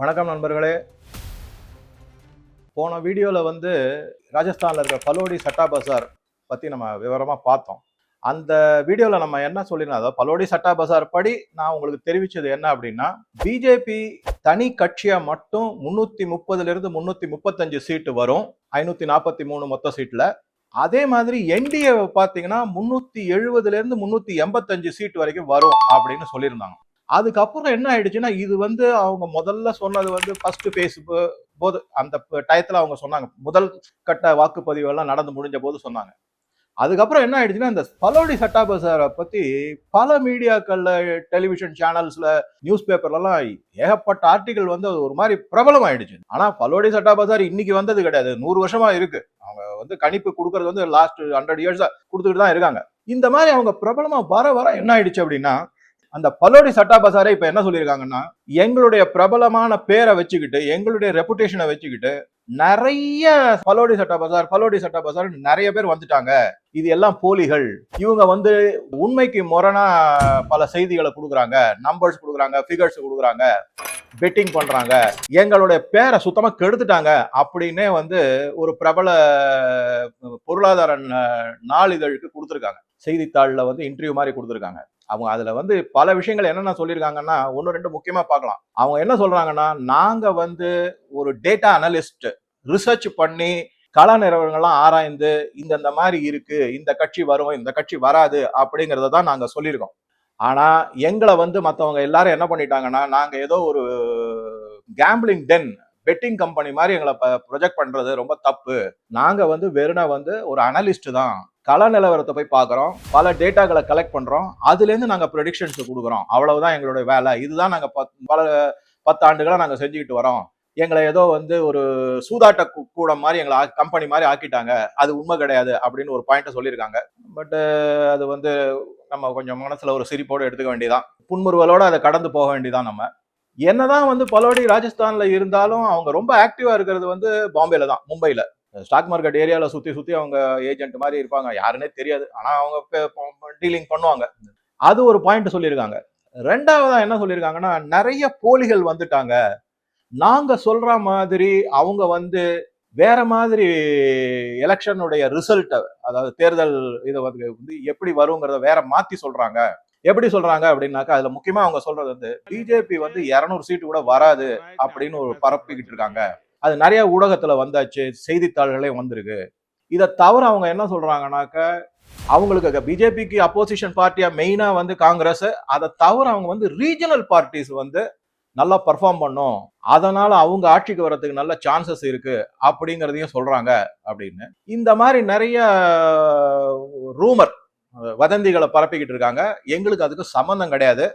வணக்கம் நண்பர்களே. போன வீடியோவில் வந்து ராஜஸ்தானில் இருக்கிற பலோடி சட்டா பசார் பற்றி நம்ம விவரமாக பார்த்தோம். அந்த வீடியோவில் நம்ம என்ன சொல்லியிருந்தோம் அதாவது பலோடி சட்டா பசார் படி நான் உங்களுக்கு தெரிவித்தது என்ன அப்படின்னா பிஜேபி தனி கட்சியாக மட்டும் முந்நூற்றி முப்பதுலேருந்து முந்நூற்றி முப்பத்தஞ்சு சீட்டு வரும். ஐநூற்றி நாற்பத்தி மூணு மொத்த சீட்டில். அதே மாதிரி என்டிஏ பார்த்தீங்கன்னா முந்நூற்றி எழுபதுலேருந்து முந்நூற்றி எண்பத்தஞ்சு சீட் வரைக்கும் வரும் அப்படின்னு சொல்லியிருந்தாங்க. அதுக்கப்புறம் என்ன ஆயிடுச்சுன்னா இது வந்து அவங்க முதல்ல சொன்னது வந்து ஃபர்ஸ்ட் பேஸ் போது அந்த டயத்தில் அவங்க சொன்னாங்க. முதல் கட்ட வாக்குப்பதிவு எல்லாம் நடந்து முடிஞ்ச போது சொன்னாங்க. அதுக்கப்புறம் என்ன ஆயிடுச்சுன்னா இந்த பலோடி சட்டாப சாரை பத்தி பல மீடியாக்கள்ல டெலிவிஷன் சேனல்ஸ்ல நியூஸ் பேப்பர்லாம் ஏகப்பட்ட ஆர்டிகல் வந்து அது ஒரு மாதிரி பிரபலம் ஆயிடுச்சு. ஆனா பலோடி சட்டாப சார் இன்னைக்கு வந்தது கிடையாது. நூறு வருஷமா இருக்கு. அவங்க வந்து கணிப்பு கொடுக்கறது வந்து லாஸ்ட் ஹண்ட்ரட் இயர்ஸா கொடுத்துட்டு தான் இருக்காங்க. இந்த மாதிரி அவங்க பிரபலமா வர வர என்ன ஆயிடுச்சு அப்படின்னா அந்த பல்லோடி சட்டா பசாரே இப்ப என்ன சொல்லியிருக்காங்கன்னா எங்களுடைய பிரபலமான பேரை வச்சுக்கிட்டு எங்களுடைய ரெப்புடேஷனை வச்சுக்கிட்டு நிறைய பலோடி சட்டா பசார் பலோடி சட்டா பசார் நிறைய பேர் வந்துட்டாங்க. இது எல்லாம் போலிகள். இவங்க வந்து உண்மைக்கு முரணா பல செய்திகளை கொடுக்குறாங்க. நம்பர்ஸ் கொடுக்குறாங்க ஃபிகர்ஸ் கொடுக்குறாங்க பெட்டிங் பண்றாங்க. எங்களுடைய பேரை சுத்தமா கெடுத்துட்டாங்க அப்படின்னே வந்து ஒரு பிரபல பொருளாதார நாளிதழுக்கு கொடுத்துருக்காங்க. செய்தித்தாளில் வந்து இன்டர்வியூ மாதிரி கொடுத்துருக்காங்க. அவங்க அதுல வந்து பல விஷயங்கள் என்னென்ன சொல்லியிருக்காங்கன்னா ஒன்று ரெண்டு முக்கியமா பார்க்கலாம். அவங்க என்ன சொல்றாங்கன்னா நாங்க வந்து ஒரு டேட்டா அனலிஸ்ட் ரிசர்ச் பண்ணி கலா நிறுவனங்கள்லாம் ஆராய்ந்து இந்த இந்த மாதிரி இருக்கு இந்த கட்சி வரும் இந்த கட்சி வராது அப்படிங்கிறத தான் நாங்கள் சொல்லியிருக்கோம். ஆனால் எங்களை வந்து மற்றவங்க எல்லாரும் என்ன பண்ணிட்டாங்கன்னா நாங்கள் ஏதோ ஒரு கேம்பிளிங் டென் பெட்டிங் கம்பெனி மாதிரி எங்களை ப்ரொஜெக்ட் பண்றது ரொம்ப தப்பு. நாங்க வந்து வெறுனா வந்து ஒரு அனலிஸ்ட் தான். கள நிலவரத்தை போய் பார்க்குறோம். பல டேட்டாக்களை கலெக்ட் பண்றோம். அதுலேருந்து நாங்கள் ப்ரொடிக்ஷன்ஸ் கொடுக்குறோம். அவ்வளவுதான் எங்களுடைய வேலை. இதுதான் நாங்கள் பத்- பல பத்தாண்டுகளாக நாங்கள் செஞ்சுக்கிட்டு வரோம். எங்களை ஏதோ வந்து ஒரு சூதாட்ட கூடம் மாதிரி எங்களை கம்பெனி மாதிரி ஆக்கிட்டாங்க. அது உண்மை கிடையாது அப்படின்னு ஒரு பாயிண்ட்டை சொல்லியிருக்காங்க. பட்டு அது வந்து நம்ம கொஞ்சம் மனசில் ஒரு சிரிப்போடு எடுத்துக்க வேண்டியதான் புன்முறுவலோடு அதை கடந்து போக வேண்டியதான் நம்ம. என்னதான் வந்து பலோடி ராஜஸ்தான்ல இருந்தாலும் அவங்க ரொம்ப ஆக்டிவா இருக்கிறது வந்து பாம்பேல தான் மும்பைல. ஸ்டாக் மார்க்கெட் ஏரியால சுத்தி சுத்தி அவங்க ஏஜென்ட் மாதிரி இருப்பாங்க. யாருன்னே தெரியாது. ஆனா அவங்க டீலிங் பண்ணுவாங்க. அது ஒரு பாயிண்ட் சொல்லியிருக்காங்க. ரெண்டாவதா என்ன சொல்லியிருக்காங்கன்னா நிறைய போலிகள் வந்துட்டாங்க. நாங்க சொல்ற மாதிரி அவங்க வந்து வேற மாதிரி எலெக்ஷனுடைய ரிசல்ட்டை அதாவது தேர்தல் இதை வந்து வந்து எப்படி வருங்கிறத வேற மாத்தி சொல்றாங்க. எப்படி சொல்றாங்க அப்படின்னாக்கா அதுல முக்கியமா அவங்க சொல்றது வந்து பிஜேபி வந்து இருநூறு சீட்டு கூட வராது அப்படின்னு ஒரு பரப்பிக்கிட்டு இருக்காங்க. அது நிறைய ஊடகத்துல வந்தாச்சு செய்தித்தாள்களே வந்திருக்கு. இதை தவிர அவங்க என்ன சொல்றாங்கனாக்க அவங்களுக்கு பிஜேபிக்கு அப்போசிஷன் பார்ட்டியா மெயினா வந்து காங்கிரஸ் அதை தவிர அவங்க வந்து ரீஜனல் பார்ட்டிஸ் வந்து நல்லா பர்ஃபார்ம் பண்ணும். அதனால அவங்க ஆட்சிக்கு வர்றதுக்கு நல்ல சான்சஸ் இருக்கு அப்படிங்கிறதையும் சொல்றாங்க அப்படின்னு. இந்த மாதிரி நிறைய ரூமர் வதந்திகளை பரப்பிக்கிட்டு இருக்காங்க. எங்களுக்கு அதுக்கு சம்மந்தம் கிடையாது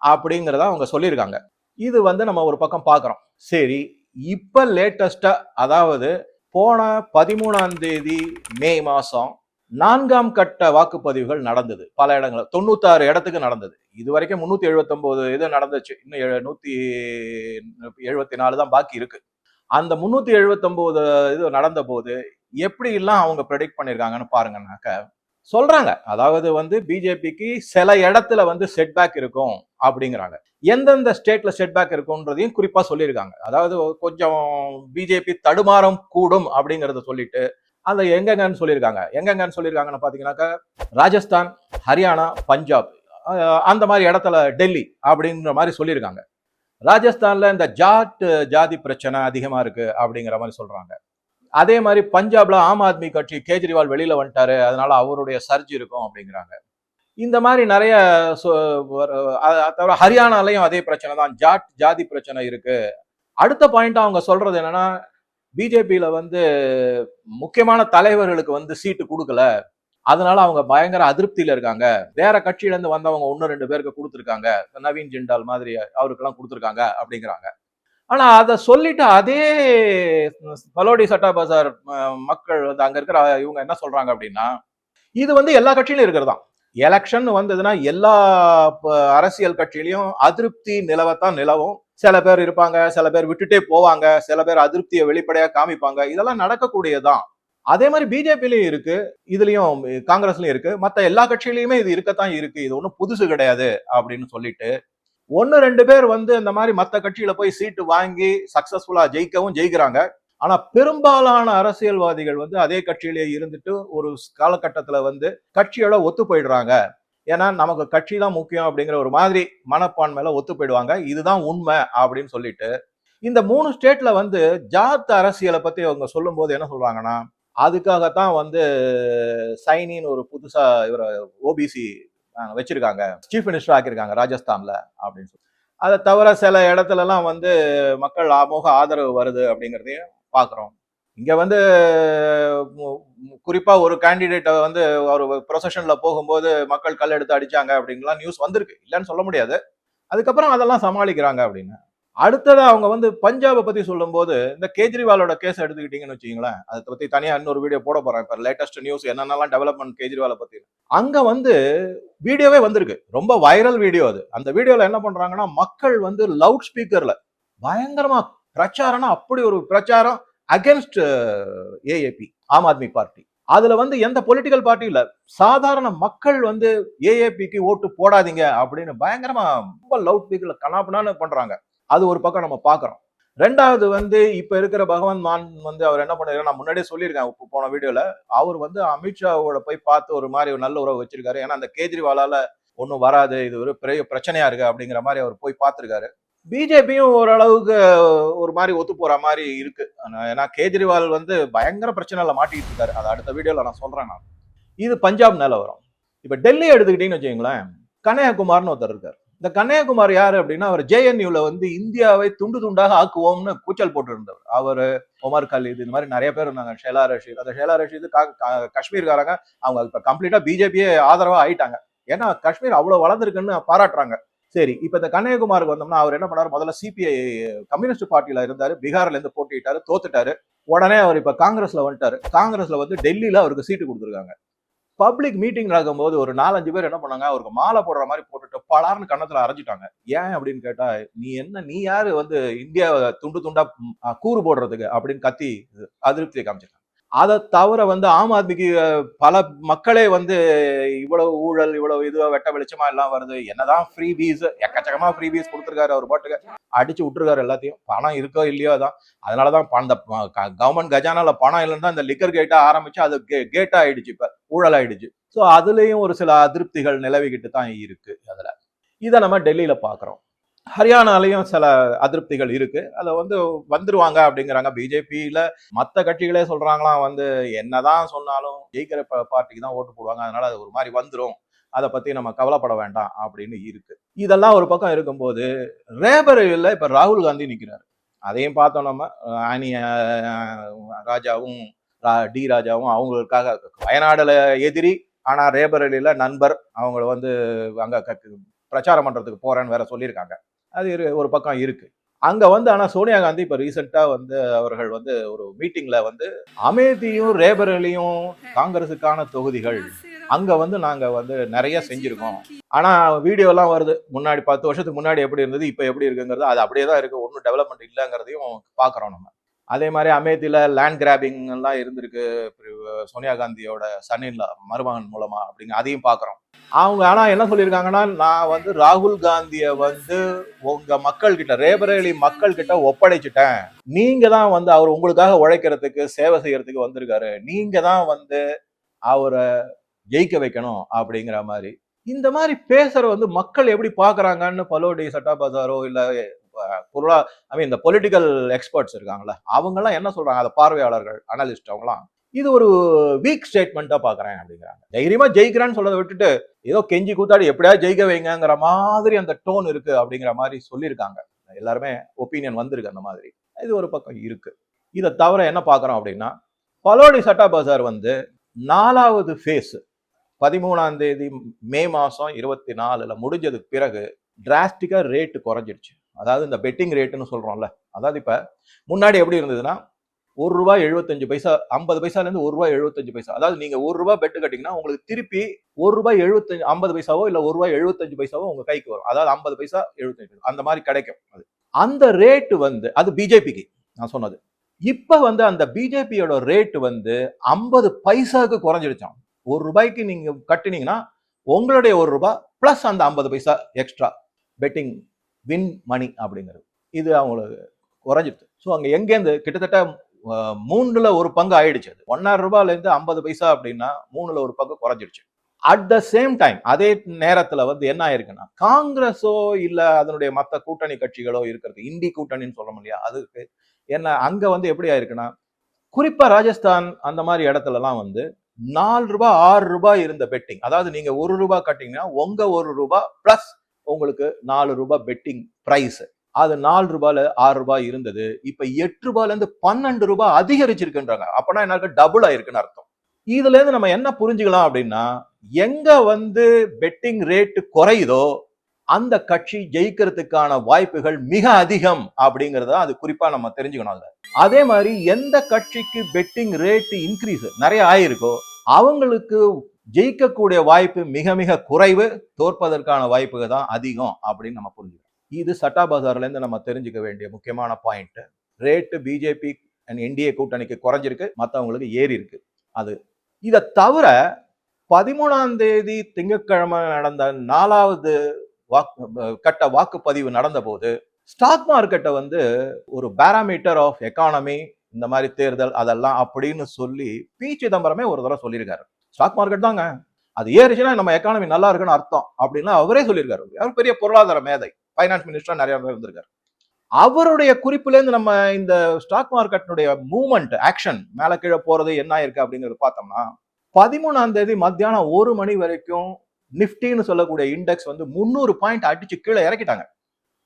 அப்படிங்கிறத அவங்க சொல்லியிருக்காங்க. இது வந்து நம்ம ஒரு பக்கம் பார்க்குறோம். சரி இப்போ லேட்டஸ்ட்டாக அதாவது போன பதிமூணாம் தேதி மே மாதம் நான்காம் கட்ட வாக்குப்பதிவுகள் நடந்தது. பல இடங்கள் தொண்ணூத்தாறு இடத்துக்கு நடந்தது. இது வரைக்கும் முன்னூற்றி எழுபத்தொம்போது இது நடந்துச்சு. இன்னும் நூற்றி எழுபத்தி நாலு தான் பாக்கி இருக்கு. அந்த முந்நூற்றி எழுபத்தொம்போது இது நடந்த போது அவங்க ப்ரெடிக்ட் பண்ணியிருக்காங்கன்னு பாருங்கன்னாக்க சொல்றாங்க. அதாவது வந்து பிஜேபிக்கு சில இடத்துல வந்து செட்பேக் இருக்கும் அப்படிங்கிறாங்க. எந்தெந்த ஸ்டேட்ல செட்பேக் இருக்கும்ன்றதையும் குறிப்பா சொல்லியிருக்காங்க. அதாவது கொஞ்சம் பிஜேபி தடுமாறம் கூடும் அப்படிங்கறத சொல்லிட்டு அந்த எங்கெங்கன்னு சொல்லியிருக்காங்க. எங்கெங்கன்னு சொல்லியிருக்காங்கன்னு பாத்தீங்கன்னாக்கா ராஜஸ்தான் ஹரியானா பஞ்சாப் அந்த மாதிரி இடத்துல டெல்லி அப்படின்ற மாதிரி சொல்லியிருக்காங்க. ராஜஸ்தான்ல இந்த ஜாட் ஜாதி பிரச்சனை அதிகமா இருக்கு அப்படிங்கிற மாதிரி சொல்றாங்க. அதே மாதிரி பஞ்சாப்ல ஆம் ஆத்மி கட்சி கேஜ்ரிவால் வெளியில வந்துட்டாரு. அதனால அவருடைய சர்ஜ் இருக்கும் அப்படிங்கிறாங்க. இந்த மாதிரி நிறைய சொ- தவிர ஹரியானாலையும் அதே பிரச்சனை தான். ஜாட் ஜாதி பிரச்சனை இருக்கு. அடுத்த பாயிண்ட் அவங்க சொல்றது என்னன்னா பிஜேபியில வந்து முக்கியமான தலைவர்களுக்கு வந்து சீட்டு கொடுக்கல. அதனால அவங்க பயங்கர அதிருப்தியில இருக்காங்க. வேற கட்சியில இருந்து வந்தவங்க ஒன்னு ரெண்டு பேருக்கு கொடுத்துருக்காங்க. நவீன் ஜிண்டால் மாதிரி அவருக்கெல்லாம் கொடுத்துருக்காங்க அப்படிங்கிறாங்க. ஆனால் அதை சொல்லிட்டு அதே பலோடி சட்டா பசார் மக்கள் வந்து அங்கே இருக்கிற இவங்க என்ன சொல்றாங்க அப்படின்னா இது வந்து எல்லா கட்சியிலும் இருக்கிறதாம் எலெக்ஷன் வந்ததுன்னா எல்லா அரசியல் கட்சியிலையும் அதிருப்தி நிலவத்தான் நிலவும். சில பேர் இருப்பாங்க சில பேர் விட்டுட்டே போவாங்க சில பேர் அதிருப்தியை வெளிப்படையா காமிப்பாங்க. இதெல்லாம் நடக்கக்கூடியதான் அதே மாதிரி பிஜேபிலையும் இருக்கு இதுலயும் காங்கிரஸ்லயும் இருக்கு. மற்ற எல்லா கட்சியிலயுமே இது இருக்கத்தான் இருக்கு. இது ஒன்றும் புதுசு கிடையாது அப்படின்னு சொல்லிட்டு ஒன்று ரெண்டு பேர் வந்து இந்த மாதிரி மற்ற கட்சியில் போய் சீட்டு வாங்கி சக்ஸஸ்ஃபுல்லாக ஜெயிக்கவும் ஜெயிக்கிறாங்க. ஆனால் பெரும்பாலான அரசியல்வாதிகள் வந்து அதே கட்சியிலேயே இருந்துட்டு ஒரு காலகட்டத்தில் வந்து கட்சியோட ஒத்து போயிடுறாங்க. ஏன்னா நமக்கு கட்சி தான் முக்கியம் அப்படிங்கிற ஒரு மாதிரி மனப்பான்மையில ஒத்து போயிடுவாங்க. இதுதான் உண்மை அப்படின்னு சொல்லிட்டு. இந்த மூணு ஸ்டேட்ல வந்து ஜாத் அரசியலை பத்தி அவங்க சொல்லும்போது என்ன சொல்றாங்கன்னா அதுக்காகத்தான் வந்து சைனின்னு ஒரு புதுசா இவர ஓபிசி வச்சிருக்காங்க. சீஃப் மினிஸ்டர் ஆக்கியிருக்காங்க ராஜஸ்தான்ல அப்படின்னு சொல்லி. அதை தவிர சில இடத்துலலாம் வந்து மக்கள் அமோக ஆதரவு வருது அப்படிங்கிறதையும் பார்க்குறோம். இங்கே வந்து குறிப்பாக ஒரு கேண்டிடேட்டை வந்து ஒரு ப்ரொசஷனில் போகும்போது மக்கள் கல் எடுத்து அடிச்சாங்க அப்படின்லாம் நியூஸ் வந்திருக்கு. இல்லைன்னு சொல்ல முடியாது. அதுக்கப்புறம் அதெல்லாம் சமாளிக்கிறாங்க அப்படின்னு. அடுத்தது அவங்க வந்து பஞ்சாபை பத்தி சொல்லும்போது இந்த கேஜ்ரிவாலோட கேஸ் எடுத்துக்கிட்டீங்கன்னு வச்சுங்களேன் அதை பத்தி தனியா இன்னொரு வீடியோ போட போறேன். இப்போ லேட்டஸ்ட் நியூஸ் என்னென்னலாம் டெவலப்மெண்ட் கேஜ்ரிவாலை பத்தி. அங்க வந்து வீடியோவே வந்திருக்கு. ரொம்ப வைரல் வீடியோ அது. அந்த வீடியோல என்ன பண்றாங்கன்னா மக்கள் வந்து லவுட் ஸ்பீக்கர்ல பயங்கரமா பிரச்சாரம்னா அப்படி ஒரு பிரச்சாரம் against AAB Aam Aadmi party. அதுல வந்து எந்த பொலிட்டிக்கல் பார்ட்டி இல்ல. சாதாரண மக்கள் வந்து ஏஏபிக்கு ஓட்டு போடாதீங்க அப்படின்னு பயங்கரமா ரொம்ப லவுட் ஸ்பீக்கர்ல கனாபனான்னு பண்றாங்க. அது ஒரு பக்கம் நம்ம பார்க்குறோம். ரெண்டாவது வந்து இப்ப இருக்கிற பகவான் மான் வந்து அவர் என்ன பண்ணிருக்காரு? நான் முன்னாடியே சொல்லியிருக்கேன் போன வீடியோல அவர் வந்து அமித்ஷாவோட போய் பார்த்து ஒரு மாதிரி ஒரு நல்ல உறவு வச்சிருக்காரு. ஏன்னா அந்த கேஜ்ரிவாலால ஒன்றும் வராது. இது ஒரு பெரிய பிரச்சனையா இருக்கு அப்படிங்கிற மாதிரி அவர் போய் பார்த்துருக்காரு. பிஜேபியும் ஓரளவுக்கு ஒரு மாதிரி ஒத்து போற மாதிரி இருக்கு. ஏன்னா கேஜ்ரிவால் வந்து பயங்கர பிரச்சனைல மாட்டிக்கிட்டு இருக்காரு. அதை அடுத்த வீடியோல நான் சொல்றேன் நான். இது பஞ்சாப் நிலவரம். இப்ப டெல்லி எடுத்துக்கிட்டீங்கன்னு வச்சுக்கோங்களேன். கன்னியாகுமார்னு ஒருத்தர் இருக்கார். இந்த கன்னியாகுமார் யாரு அப்படின்னா அவர் ஜேஎன்யூல வந்து இந்தியாவை துண்டு துண்டாக ஆக்குவோம்னு கூச்சல் போட்டு இருந்தவர் அவர் ஒமர் கலீத் இந்த மாதிரி நிறைய பேர் இருந்தாங்க. ஷெலா ரஷீத். அந்த ஷெலா ரஷீத் காஷ்மீர்காரங்க அவங்க இப்ப கம்ப்ளீட்டா பிஜேபியே ஆதரவா ஆயிட்டாங்க. ஏன்னா காஷ்மீர் அவ்வளவு வளர்ந்துருக்குன்னு பாராட்டுறாங்க. சரி இப்ப இந்த கன்னியாகுமாருக்கு வந்தோம்னா அவர் என்ன பண்ணாரு? முதல்ல சிபிஐ கம்யூனிஸ்ட் பார்ட்டியில இருந்தாரு. பீகார்ல இருந்து போட்டிட்டாரு தோத்துட்டாரு. உடனே அவர் இப்ப காங்கிரஸ்ல வந்துட்டாரு. காங்கிரஸ்ல வந்து டெல்லியில அவருக்கு சீட்டு கொடுத்துருக்காங்க. பப்ளிக் மீட்டிங் நடக்கும்போது ஒரு நாலஞ்சு பேர் என்ன பண்ணாங்க அவருக்கு மாலை போடுற மாதிரி போட்டுட்டு பலார்னு கன்னத்துல அரைஞ்சிட்டாங்க ஏன் அப்படின்னு கேட்டா நீ என்ன நீ யாரு வந்து இந்தியாவை துண்டு துண்டா கூறு போடுறதுக்கு? அப்படின்னு கத்தி அதிருப்தியை காமிச்சிருக்காங்க அதை தவிர வந்து ஆம் ஆத்மிக்கு பல மக்களே வந்து இவ்வளவு ஊழல் இவ்வளவு இதுவா வெட்ட வெளிச்சமா எல்லாம் வருது. என்னதான் ஃப்ரீ பீஸ் எக்கச்சக்கமா ஃப்ரீ பீஸ் கொடுத்துருக்காரு அவர் பாட்டுக்கு. அடிச்சு விட்டுருக்காரு எல்லாத்தையும். பணம் இருக்கோ இல்லையோ தான் அதனாலதான் அந்த கவர்மெண்ட் கஜானால பணம் இல்லைன்னு தான் இந்த லிக்கர் கேட்டா ஆரம்பிச்சு அது கேட்டா ஆயிடுச்சு இப்ப. ஊழல் ஆயிடுச்சு ஸோ அதுலயும் ஒரு சில அதிருப்திகள் நிலவிக்கிட்டு தான் இருக்கு அதுல. இதை நம்ம டெல்லியில பாக்குறோம். ஹரியானாலையும் சில அதிருப்திகள் இருக்கு. அதை வந்து வந்துருவாங்க அப்படிங்கிறாங்க பிஜேபியில மற்ற கட்சிகளே சொல்றாங்களாம் வந்து என்னதான் சொன்னாலும் ஜெயிக்கிற பார்ட்டிக்கு தான் ஓட்டு போடுவாங்க. அதனால அது ஒரு மாதிரி வந்துடும் அதை பத்தி நம்ம கவலைப்பட வேண்டாம் அப்படின்னு இருக்கு. இதெல்லாம் ஒரு பக்கம் இருக்கும்போது ரேபரேலியில் இப்ப ராகுல் காந்தி நிக்கிறாரு. அதையும் பார்த்தோம் நம்ம. அணி ராஜாவும் ரா- டி ராஜாவும் அவங்களுக்காக வயநாடுல எதிரி. ஆனா ரேபரலியில நண்பர். அவங்கள வந்து அங்க பிரச்சாரம் பண்றதுக்கு போறேன்னு வேற சொல்லியிருக்காங்க. அது இரு- ஒரு பக்கம் இருக்கு. அங்க வந்து ஆனா சோனியா காந்தி இப்ப ரீசெண்டா வந்து அவர்கள் வந்து ஒரு மீட்டிங்ல வந்து அமேதியும் ரேபரேலியும் காங்கிரஸுக்கான தொகுதிகள் அங்க வந்து நாங்க வந்து நிறைய செஞ்சிருக்கோம். ஆனா வீடியோ எல்லாம் வருது. முன்னாடி பத்து வருஷத்துக்கு முன்னாடி எப்படி இருந்தது இப்ப எப்படி இருக்குங்கிறது அது அப்படியே தான் இருக்கு. ஒன்றும் டெவலப்மெண்ட் இல்லைங்கிறதையும் பாக்குறோம் நம்ம. அதே மாதிரி அமேதியில லேண்ட் கிராபிங் எல்லாம் இருந்திருக்கு. சோனியா காந்தியோட சன்னின்ல மருமகன் மூலமா அப்படிங்க அதையும் பாக்குறோம் அவங்க ஆனா என்ன சொல்லியிருக்காங்கன்னா நான் வந்து ராகுல் காந்திய வந்து உங்க மக்கள் கிட்ட ரேபரேலி மக்கள் கிட்ட ஒப்படைச்சிட்டேன். நீங்க தான் வந்து அவர் உங்களுக்காக உழைக்கிறதுக்கு சேவை செய்யறதுக்கு வந்திருக்காரு. நீங்க தான் வந்து அவரை ஜெயிக்க வைக்கணும் அப்படிங்கிற மாதிரி. இந்த மாதிரி பேசுற வந்து மக்கள் எப்படி பாக்குறாங்கன்னு பலோடி சட்டா பஜாரோ இல்ல பொருளா ஐ மீன் இந்த பொலிட்டிக்கல் எக்ஸ்பர்ட்ஸ் இருக்காங்கல்ல அவங்க எல்லாம் என்ன சொல்றாங்க? அந்த பார்வையாளர்கள் அனலிஸ்ட் அவங்களாம் இது ஒரு வீக் ஸ்டேட்மெண்ட்டாக பார்க்குறேன் அப்படிங்கிறாங்க. தைரியமாக ஜெயிக்கிறேன்னு சொல்றதை விட்டுட்டு ஏதோ கெஞ்சி கூத்தாடி எப்படியா ஜெயிக்க வைங்கங்கிற மாதிரி அந்த டோன் இருக்கு அப்படிங்கிற மாதிரி சொல்லியிருக்காங்க. எல்லாருமே ஒப்பீனியன் வந்திருக்கு அந்த மாதிரி. இது ஒரு பக்கம் இருக்கு. இதை தவிர என்ன பார்க்குறோம் அப்படின்னா பலோடி சட்டா பசார் வந்து நாலாவது ஃபேஸ் பதிமூணாம் தேதி மே மாதம் இருபத்தி நாலில் முடிஞ்சதுக்கு பிறகு டிராஸ்டிக்காக ரேட்டு குறைஞ்சிடுச்சு. அதாவது இந்த பெட்டிங் ரேட்டுன்னு சொல்கிறோம்ல அதாவது இப்போ முன்னாடி எப்படி இருந்ததுன்னா ஒரு ரூபா எழுபத்தஞ்சு பைசா ஐம்பது பைசால இருந்து ஒரு ரூபாய் எழுபத்தஞ்சு பைசா. அதாவது நீங்க ஒரு ரூபாய் பெட்டு கட்டிங்கன்னா உங்களுக்கு திருப்பி ஒரு ரூபாய் எழுபத்தஞ்சு ஐம்பது பைசாவோ இல்ல ஒரு ரூபாய் எழுபத்தஞ்சு பைசாவோ உங்க கைக்கு வரும். அதாவது ஐம்பது பைசா எழுபத்தஞ்சு பைசா. அந்த மாதிரி கிடைக்கும் அது. அந்த ரேட்டு வந்து அது பிஜேபிக்கு நான் சொன்னது. இப்ப வந்து அந்த பிஜேபியோட ரேட்டு வந்து ஐம்பது பைசாவுக்கு குறைஞ்சிடுச்சாம். ஒரு ரூபாய்க்கு நீங்க கட்டினீங்கன்னா உங்களுடைய ஒரு ரூபாய் பிளஸ் அந்த ஐம்பது பைசா எக்ஸ்ட்ரா பெட்டிங் வின் மணி அப்படிங்கிறது. இது அவங்களுக்கு குறைஞ்சிருது ஸோ அங்கே எங்கேருந்து கிட்டத்தட்ட மூணுல ஒரு பங்கு ஆயிடுச்சு அது. ஒன்னாயிரம் ரூபாயிலேருந்து ஐம்பது பைசா அப்படின்னா மூணுல ஒரு பங்கு குறைஞ்சிடுச்சு. அட் த சேம் டைம் அதே நேரத்துல வந்து என்ன ஆயிருக்குன்னா காங்கிரஸோ இல்ல அதனுடைய மற்ற கூட்டணி கட்சிகளோ இருக்கிறது இந்தி கூட்டணின்னு சொல்ல முடியாது அதுக்கு என்ன அங்க வந்து எப்படி ஆயிருக்குன்னா குறிப்பா ராஜஸ்தான் அந்த மாதிரி இடத்துலலாம் வந்து நாலு ரூபாய் ஆறு ரூபாய் இருந்த பெட்டிங் அதாவது நீங்க ஒரு ரூபாய் கட்டிங்கன்னா உங்க ஒரு ரூபாய் பிளஸ் உங்களுக்கு நாலு ரூபாய் பெட்டிங் ப்ரைஸு அது நாலு ரூபாயில ஆறு ரூபாய் இருந்தது. இப்ப எட்டு ரூபாயில இருந்து பன்னெண்டு ரூபாய் அதிகரிச்சிருக்குன்றாங்க. அப்பனா என்ன டபுள் ஆயிருக்குன்னு அர்த்தம். இதுல இருந்து நம்ம என்ன புரிஞ்சுக்கலாம் அப்படின்னா எங்க வந்து பெட்டிங் ரேட் குறையுதோ அந்த கட்சி ஜெயிக்கிறதுக்கான வாய்ப்புகள் மிக அதிகம் அப்படிங்கறத அது குறிப்பா நம்ம தெரிஞ்சுக்கணும் அதுல. அதே மாதிரி எந்த கட்சிக்கு பெட்டிங் ரேட் இன்க்ரீஸ் நிறைய ஆயிருக்கோ அவங்களுக்கு ஜெயிக்கக்கூடிய வாய்ப்பு மிக மிக குறைவு தோற்பதற்கான வாய்ப்புகள் தான் அதிகம் அப்படின்னு நம்ம புரிஞ்சுக்கணும். இது சட்டா பஜார்லேருந்து நம்ம தெரிஞ்சுக்க வேண்டிய முக்கியமான point rate BJP and NDA கூட்டணிக்கு குறைஞ்சிருக்கு மற்றவங்களுக்கு ஏறி இருக்கு அது. இதை தவிர பதிமூணாம் தேதி திங்கட்கிழமை நடந்த நாலாவது வாக்கு கட்ட வாக்குப்பதிவு நடந்தபோது ஸ்டாக் மார்க்கெட்டை வந்து ஒரு பேராமீட்டர் ஆஃப் எக்கானமி இந்த மாதிரி தேர்தல் அதெல்லாம் அப்படின்னு சொல்லி பி. சிதம்பரமே ஒரு தடவை சொல்லியிருக்காரு. ஸ்டாக் மார்க்கெட் தாங்க. அது ஏறிச்சுன்னா நம்ம எக்கானமி நல்லா இருக்குன்னு அர்த்தம் அப்படின்னு அவரே சொல்லியிருக்காரு. அவர் பெரிய பொருளாதார மேதை. ஃபைனான்ஸ் மினிஸ்டர் நிறைய பேர் இருந்திருக்காரு அவருடைய குறிப்புலேருந்து நம்ம இந்த ஸ்டாக் மார்க்கெட்டினுடைய மூவ்மெண்ட் ஆக்ஷன் மேலே கீழே போறது என்ன ஆயிருக்கு அப்படிங்கறது பார்த்தோம்னா பதிமூணாம் தேதி மத்தியானம் ஒரு மணி வரைக்கும் நிஃப்டின்னு சொல்லக்கூடிய இண்டெக்ஸ் வந்து முந்நூறு பாயிண்ட் அடிச்சு கீழே இறக்கிட்டாங்க.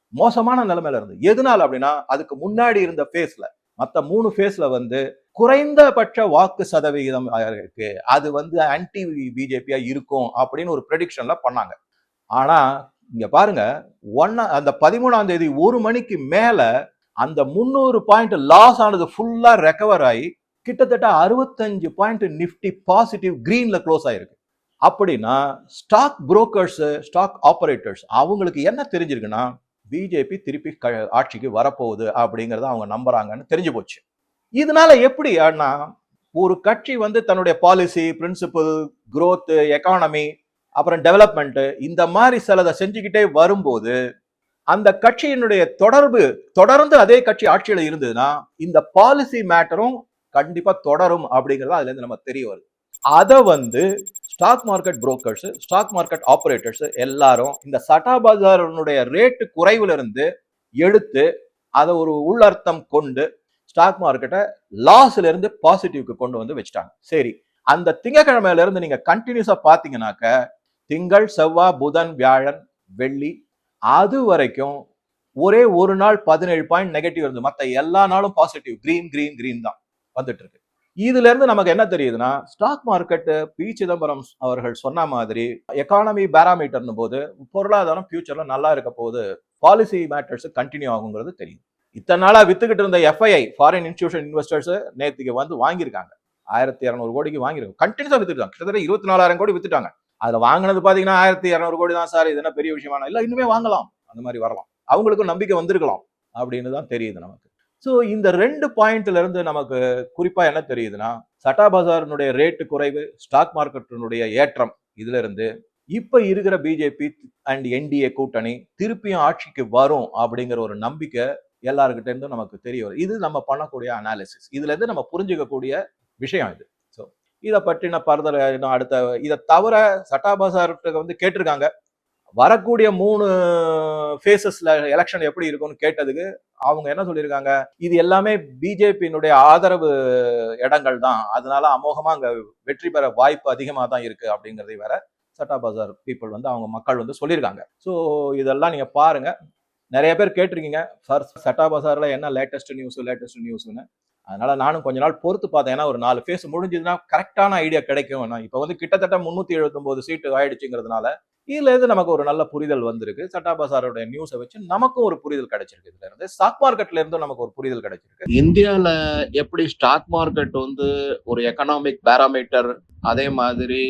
மோசமான நிலைமையில இருந்து. எதனால அப்படின்னா அதுக்கு முன்னாடி இருந்த ஃபேஸ்ல மற்ற மூணு ஃபேஸ்ல வந்து குறைந்தபட்ச வாக்கு சதவிகிதம் இருக்கு. அது வந்து ஆன்டி பிஜேபியா இருக்கும் அப்படின்னு ஒரு ப்ரெடிக்ஷன்ல பண்ணாங்க. ஆனா இங்க பாருங்க ஒன்னா அந்த பதிமூணாம் தேதி ஒரு மணிக்கு மேல அந்த முந்நூறு பாயிண்ட் லாஸ் ஆனது ஃபுல்லா ரெக்கவர் ஆகி கிட்டத்தட்ட அறுபத்தஞ்சு பாயிண்ட் நிஃப்டி பாசிட்டிவ் கிரீன்ல க்ளோஸ் ஆயிருக்கு. அப்படின்னா ஸ்டாக் புரோக்கர்ஸ் ஸ்டாக் ஆபரேட்டர்ஸ் அவங்களுக்கு என்ன தெரிஞ்சிருக்குன்னா பிஜேபி திருப்பி க- ஆட்சிக்கு வரப்போகுது அப்படிங்கறத அவங்க நம்புறாங்கன்னு தெரிஞ்சு போச்சு. இதனால எப்படி ஒரு கட்சி வந்து தன்னுடைய பாலிசி பிரின்சிபல் growth எக்கானமி அப்புறம் டெவலப்மெண்ட்டு இந்த மாதிரி சிலதை செஞ்சுக்கிட்டே வரும்போது அந்த கட்சியினுடைய தொடர்பு தொடர்ந்து அதே கட்சி ஆட்சியில் இருந்ததுன்னா இந்த பாலிசி மேட்டரும் கண்டிப்பாக தொடரும் அப்படிங்கிறது அதுலேருந்து நம்ம தெரிய வருது. அதை வந்து stock market brokers stock market operators எல்லாரும் இந்த சட்டா பஜாரனுடைய ரேட்டு குறைவுல இருந்து எடுத்து அதை ஒரு உள்ளர்த்தம் கொண்டு ஸ்டாக் மார்க்கெட்டை லாஸ்ல இருந்து பாசிட்டிவ்க்கு கொண்டு வந்து வச்சுட்டாங்க. சரி அந்த திங்கக்கிழமையில இருந்து நீங்க கண்டினியூஸா பாத்தீங்கன்னாக்க திங்கள் செவ்வாய் புதன் வியாழன் வெள்ளி அது வரைக்கும் ஒரே ஒரு நாள் பதினேழு பாயிண்ட் நெகட்டிவ் இருந்து மற்ற எல்லா நாளும் பாசிட்டிவ் கிரீன் கிரீன் கிரீன் தான் வந்துட்டு இருக்கு இதுல இருந்து நமக்கு என்ன தெரியுதுன்னா ஸ்டாக் மார்க்கெட் பி சிதம்பரம் அவர்கள் சொன்ன மாதிரி எக்கானமி பேராமீட்டர்னு போது பொருளாதாரம் ஃபியூச்சர்ல நல்லா இருக்க போது பாலிசி மேட்டர்ஸ் கண்டினியூ ஆகுங்கிறது தெரியும் இத்தனை நாளா வித்துக்கிட்டு இருந்த எஃப்ஐஐ ஃபாரின் இன்ஸ்டியூஷன் இன்வெஸ்டர்ஸ் நேற்றுக்கு வந்து வாங்கியிருக்காங்க. ஆயிரத்தி இரநூறு கோடிக்கு வாங்கியிருக்காங்க. கண்டினியூஸா வித்துட்டாங்க கிட்டத்தட்ட இருபத்தி நாலாயிரம் கோடி வித்துட்டாங்க. அதுல வாங்கினது பாத்தீங்கன்னா ஆயிரத்தி இரநூறு கோடி தான் சார். இது என்ன பெரிய விஷயமான இல்லை இன்னுமே வாங்கலாம். அந்த மாதிரி வரலாம். அவங்களுக்கும் நம்பிக்கை வந்திருக்கலாம் அப்படின்னு தான் தெரியுது நமக்கு. ஸோ இந்த ரெண்டு பாயிண்ட்ல இருந்து நமக்கு குறிப்பா என்ன தெரியுதுன்னா சட்டா பஜாரினுடைய ரேட்டு குறைவு ஸ்டாக் மார்க்கெட்டினுடைய ஏற்றம் இதுல இருந்து இப்ப இருக்கிற பிஜேபி அண்ட் என்டிஏ கூட்டணி திருப்பியும் ஆட்சிக்கு வரும் அப்படிங்கிற ஒரு நம்பிக்கை எல்லாருக்கிட்ட இருந்தும் நமக்கு தெரிய வரும். இது நம்ம பண்ணக்கூடிய அனாலிசிஸ் இதுல இருந்து நம்ம புரிஞ்சுக்கக்கூடிய விஷயம் இது. இதை பற்றின பரதல் அடுத்த இதை தவிர சட்டாபசார்கிட்ட வந்து கேட்டிருக்காங்க. வரக்கூடிய மூணு ஃபேஸஸ்ல எலெக்ஷன் எப்படி இருக்கும்னு கேட்டதுக்கு அவங்க என்ன சொல்லியிருக்காங்க? இது எல்லாமே பிஜேபியினுடைய ஆதரவு இடங்கள் தான். அதனால அமோகமா அங்க வெற்றி பெற வாய்ப்பு அதிகமாக தான் இருக்கு அப்படிங்கிறதை வேற சட்டா பஜார் பீப்புள் வந்து அவங்க மக்கள் வந்து சொல்லியிருக்காங்க. ஸோ இதெல்லாம் நீங்க பாருங்க. நிறைய பேர் கேட்டிருக்கீங்க. ஃபர்ஸ்ட் சட்டா பஜார்ல என்ன லேட்டஸ்ட் நியூஸ் லேட்டஸ்ட் நியூஸ்னு அதனால நானும் கொஞ்ச நாள் பொறுத்து பார்த்தேன். ஏன்னா ஒரு நாலு ஃபேஸ் முடிஞ்சதுன்னா கரெக்டான ஐடியா கிடைக்கும். நான் இப்போ வந்து கிட்டத்தட்ட முந்நூற்றி எழுபத்தொம்போது சீட்டு ஆயிடுச்சுங்கிறதுனால இதுல இருந்து நமக்கு ஒரு நல்ல புரிதல் வந்திருக்கு. சட்டாபா சாரோட நியூஸை வச்சு நமக்கும் ஒரு புரிதல் கிடைச்சிருக்கு. இதுல இருந்து ஸ்டாக் மார்க்கெட்ல இருந்தும் நமக்கு ஒரு புரிதல் கிடைச்சிருக்கு. இந்தியால எப்படி ஸ்டாக் மார்க்கெட் வந்து ஒரு எக்கனாமிக் பேராமீட்டர் அதே மாதிரி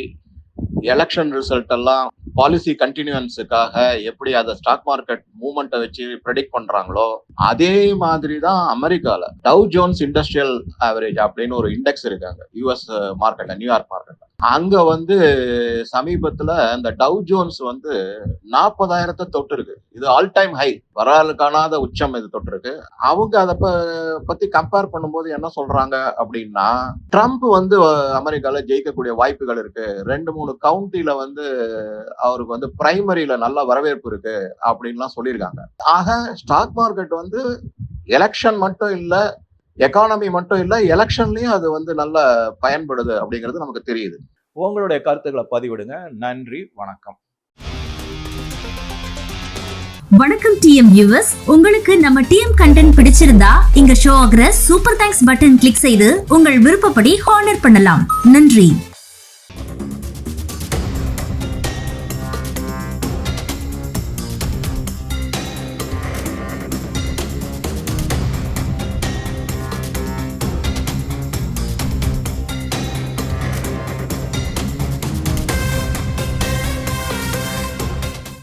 எலெக்ஷன் ரிசல்ட் எல்லாம் பாலிசி கண்டினியூன்ஸுக்காக எப்படி அதை ஸ்டாக் மார்க்கெட் மூவ்மெண்ட்டை வச்சு ப்ரெடிக்ட் பண்றாங்களோ அதே மாதிரி தான் அமெரிக்கால. டவ் ஜோன்ஸ் இண்டஸ்ட்ரியல் ஆவரேஜ் அப்படின்னு ஒரு இண்டெக்ஸ் இருக்காங்க. யூஎஸ் மார்க்கெட்ல நியூயார்க் மார்க்கெட்ல அங்க வந்து சமீபத்துல இந்த டவ் ஜோன்ஸ் வந்து நாற்பதாயிரத்தை தொட்டு இருக்கு இது ஆல் டைம் ஹை வரலாறு காணாத உச்சம் இது தொட்டு இருக்கு அவங்க அதை ப- பத்தி கம்பேர் பண்ணும்போது என்ன சொல்றாங்க அப்படின்னா ட்ரம்ப் வந்து அமெரிக்கால ஜெயிக்கக்கூடிய வாய்ப்புகள் இருக்கு. ரெண்டு மூணு கவுண்டில வந்து அவருக்கு வந்து பிரைமரியில நல்ல வரவேற்பு இருக்கு அப்படின்லாம் சொல்லியிருக்காங்க. ஆக ஸ்டாக் மார்க்கெட் வந்து எலெக்ஷன் மட்டும் இல்லை எக்கானமி மட்டும் இல்லை எலெக்ஷன்லயும் அது வந்து நல்லா பயன்படுது அப்படிங்கிறது நமக்கு தெரியுது. உங்களுடைய கருத்துக்களை பதிவிடுங்க. நன்றி வணக்கம். வணக்கம் டிஎம் வியூவர்ஸ் உங்களுக்கு நம்ம டிஎம் கண்டென்ட் பிடிச்சிருந்தா இங்க ஷோ ஆகிற சூப்பர் தேங்க்ஸ் பட்டன் கிளிக் செய்து உங்கள் விருப்பப்படி ஹானர் பண்ணலாம். நன்றி.